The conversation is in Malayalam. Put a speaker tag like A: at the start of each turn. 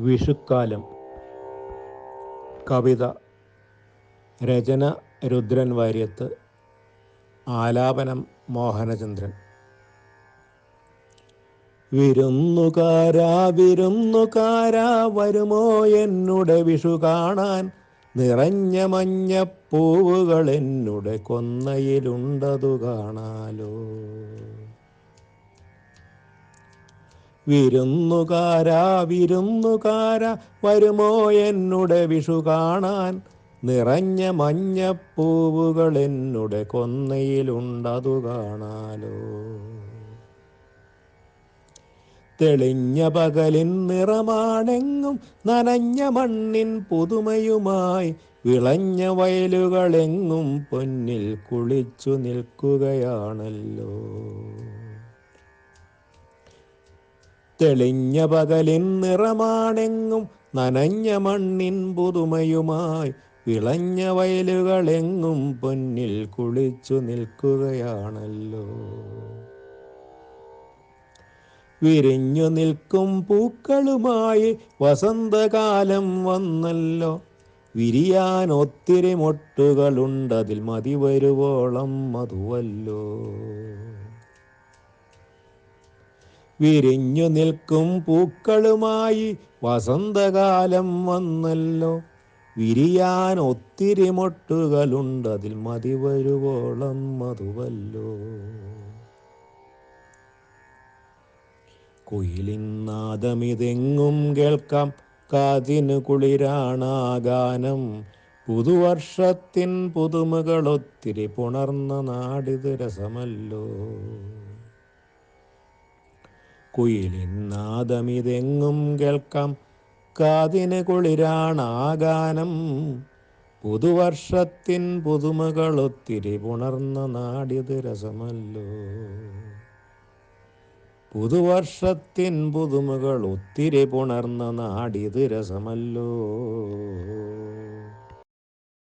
A: വിഷുക്കാലം. കവിത. രചന രുദ്രൻ വാര്യത്ത്. ആലാപനം മോഹനചന്ദ്രൻ. വിരുന്നുകാരാ വിരുന്നുകാരാ വരുമോ എന്നുടെ വിഷു കാണാൻ നിറഞ്ഞ മഞ്ഞപ്പൂവുകൾ എന്നുടെ കൊന്നയിലുണ്ടതു കാണാലോ. വിരുന്നുകാരാ വിരുന്നുകാരാ വരുമോ എന്നുടെ വിഷു കാണാൻ. നിറഞ്ഞ മഞ്ഞപ്പൂവുകൾ എന്നുടെ കൊന്നയിലുണ്ടതു കാണാലോ. തെളിഞ്ഞ പകലിൻ നിറമാണെങ്ങും നനഞ്ഞ മണ്ണിൻ പുതുമയുമായി. വിളഞ്ഞ വയലുകളെങ്ങും പൊന്നിൽ കുളിച്ചു നിൽക്കുകയാണല്ലോ. തെളിഞ്ഞ പകലിൻ നിറമാണെങ്ങും നനഞ്ഞ മണ്ണിൻ പുതുമയുമായി വിളഞ്ഞ വയലുകളെങ്ങും പൊന്നിൽ കുളിച്ചു നിൽക്കുകയാണല്ലോ. വിരിഞ്ഞു നിൽക്കും പൂക്കളുമായി വസന്തകാലം വന്നല്ലോ. വിരിയാൻ ഒത്തിരി മൊട്ടുകളുണ്ടതിൽ മതി വരുവോളം മധുവല്ലോ. വിരിഞ്ഞു നിൽക്കും പൂക്കളുമായി വസന്തകാലം വന്നല്ലോ. വിരിയാൻ ഒത്തിരി മൊട്ടുകളുണ്ട് അതിൽ മതി വരുവോളം മതുവല്ലോ കുയിലിന്നാദമിതെങ്ങും കേൾക്കാം കാതിനു കുളിരാണാ ഗാനം പുതുവർഷത്തിൻ പുതുമകളൊത്തിരി പുണർന്ന നാടിത് രസമല്ലോ. കുയിലിന്നാദമിതെങ്ങും കേൾക്കാം. കാതിന് കുളിരാണാഗാനം പുതുവർഷത്തിൻ പുതുമകളൊത്തിരി പുണർന്ന നാടിത് രസമല്ലോ. പുതുവർഷത്തിൻ പുതുമകൾ ഒത്തിരി പുണർന്ന നാടിത് രസമല്ലോ.